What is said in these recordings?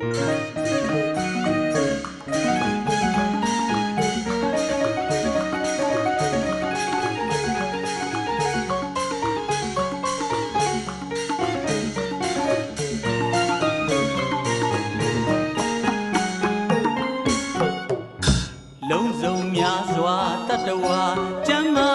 လုံးစုံများစွာတတဝါကျမ်းမာ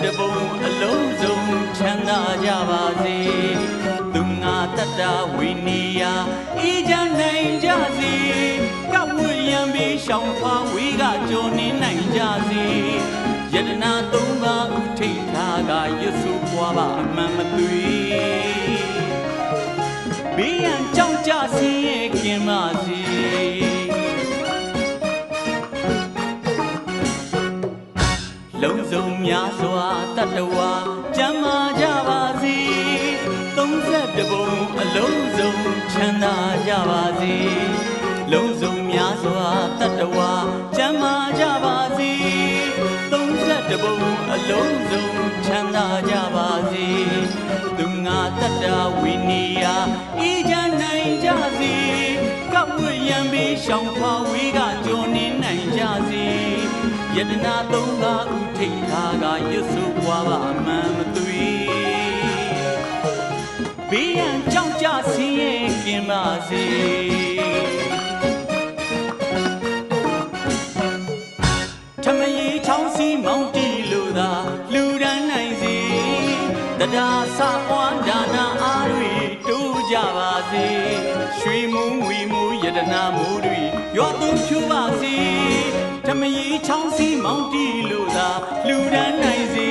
32ဘုံအလုံးစုံချမ်းသာကြပါစေသူငါတတဝိနီယာဤကြနိုင်ကြစေကဝွေရံပြီးရှောင်းဖွာဝေးကကြော်နေနိုင်ကြစေယတနာသုံးပါးဥထိတ်ထားကရွတ်စုပွားပါအမှန်မသွေဘေးရန်ကြောင့်ကြဆင်းရဲခင်ပါစေ လုံးစုံချမ်းသာကြပါစေလုံးစုံများစွာတတဝါကျမ်းမာကြပါစေ32ဘုံအလုံးစုံချမ်းသာကြပါစေသူငါတတဝိနီယာဤကြနိုင်ကြစေကပ်ဝရံပြီးရှောင်းဖွာဝေးကကြော်နေနိုင်ကြစေယတနာသုံးပါးဥထိတ်ထားကရွတ်ဆိုပွားပါအမှန်မသွေ ဘေးရန်ကြောင့်ကြဆင်းရဲကင်ပါစေထမရေချောင်းစီမောင်းတီလို့သာလူဒန်းနိုင်စေတရားစပွားဒါနာအားတွေတိုးကြပါစေရွှေမုံဝီမူယတနာမိုးတွေရွာသွန်းဖြူပါစေထမရေချောင်းစီမောင်းတီလို့သာလူဒန်းနိုင်စေ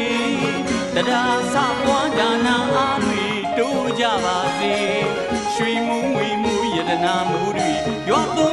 တရားစပွားဒါနာအားတွေ တိုးကြပါစေရွှေမုံဝီမူယတနာမိုးတွေရွာသွ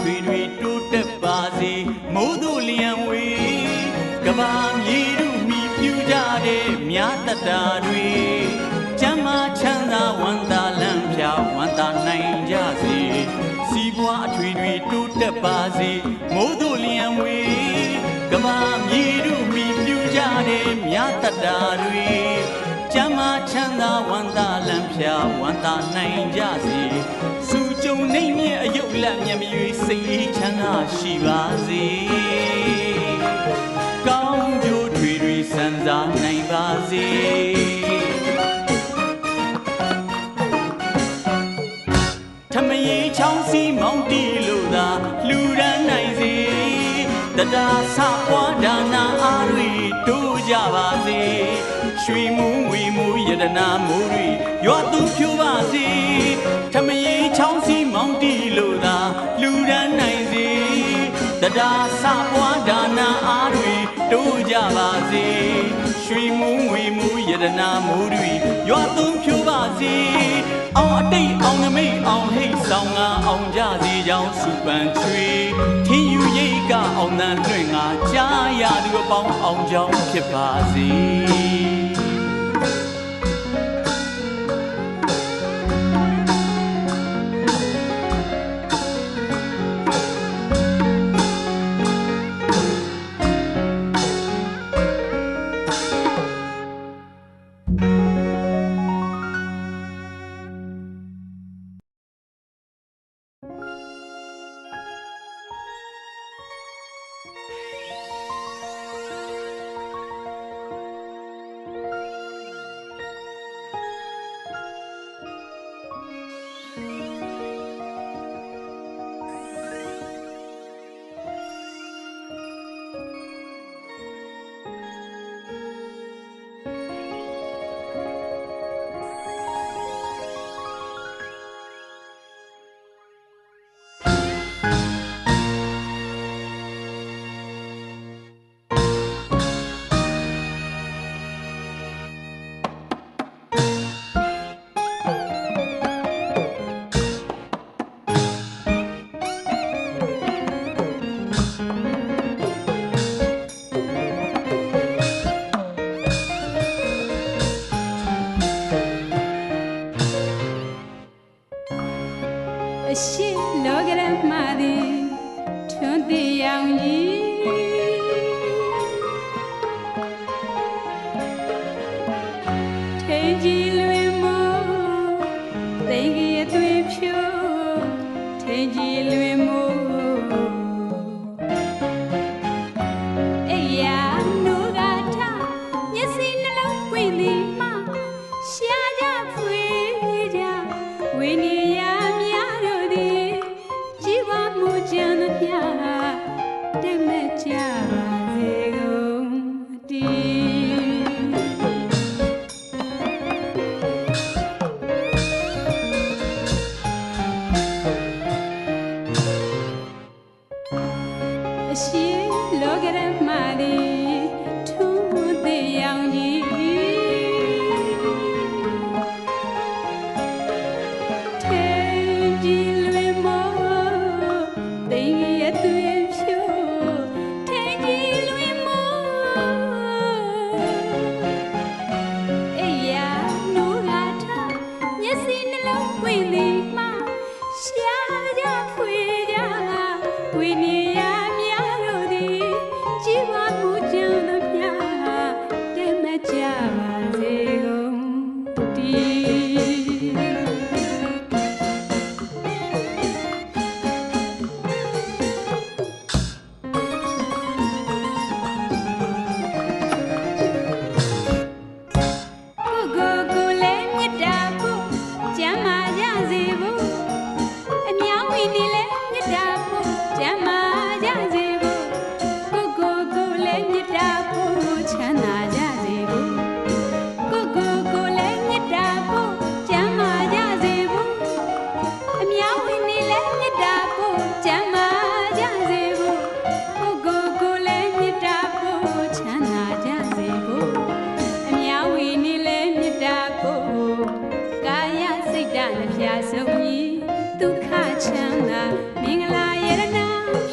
ထွေထွေတိုးတက်ပါစေမိုးတို့လျံဝေကဘာမြေတို့မိပြူကြတဲ့မြတ်တတာတွေကျမ်းမာချမ်းသာဝန္တာလမ်းဖြာဝန္တာနိုင်ကြစေစီးပွားအထွေထွေတိုးတက်ပါစေမိုးတို့လျံဝေကဘာမြေတို့မိပြူကြတဲ့မြတ်တတာတွေကျမ်းမာချမ်းသာဝန္တာလမ်းဖြာဝန္တာနိုင်ကြစေ စူကြုံနေမြအယုတ်လက်မျက်မရွေစိတ်အေးချမ်းသာရှိပါစေကောင်းကျိုးထွေတွေစံစားနိုင်ပါစေထမရေချောင်းစီမောင်းတီလို့သာလူရန်နိုင်စေတတာဆပွားဒါနာအားတွေတိုးကြပါစေရွှေမူငွေမူယတနာမိုးတွေရွာသူဖြူပါစေ တတာဆပွားဒါနာအားတွေတိုးကြပါစေရွှေမူငွေမူယတနာမိုးတွေရွာသူဖြူပါစေအောင်အတိတ်အောင်နမိတ်အောင်ဟိတ်ဆောင်ငါအောင်ကြစေကြောင်းစုပန်ချွေထင်းယူရိတ်ကအောင်တန်လွင့်ငါကြားရသူအပေါင်းအောင်ကြောင်းဖြစ်ပါစေ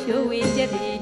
to India.